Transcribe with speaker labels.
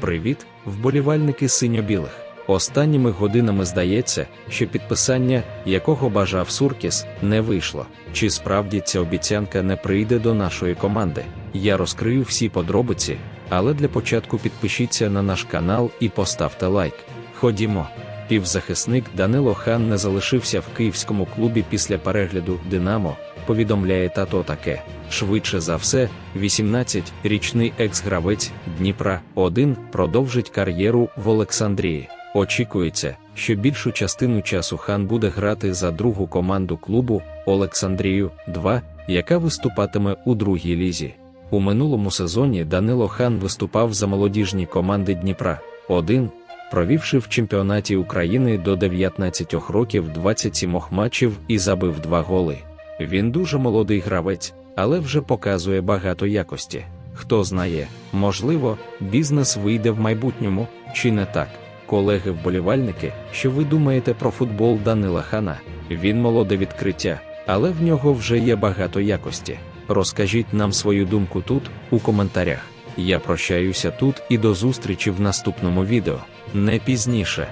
Speaker 1: Привіт, вболівальники синьо-білих. Останніми годинами здається, що підписання, якого бажав Суркіс, не вийшло. Чи справді ця обіцянка не прийде до нашої команди? Я розкрию всі подробиці, але для початку підпишіться на наш канал і поставте лайк. Ходімо. Півзахисник Данило Хан не залишився в київському клубі після перегляду Динамо. Повідомляє тато таке. Швидше за все, 18-річний екс-гравець Дніпра 1 продовжить кар'єру в Олександрії. Очікується, що більшу частину часу хан буде грати за другу команду клубу Олександрію 2, яка виступатиме у другій лізі. У минулому сезоні Данило Хан виступав за молодіжні команди Дніпра 1, провівши в чемпіонаті України до 19 років 27 матчів і забив 2 голи. Він дуже молодий гравець, але вже показує багато якості. Хто знає, можливо, бізнес вийде в майбутньому, чи не так. Колеги-вболівальники, що ви думаєте про футбол Данила Хана? Він молоде відкриття, але в нього вже є багато якості. Розкажіть нам свою думку тут, у коментарях. Я прощаюся тут і до зустрічі в наступному відео, не пізніше.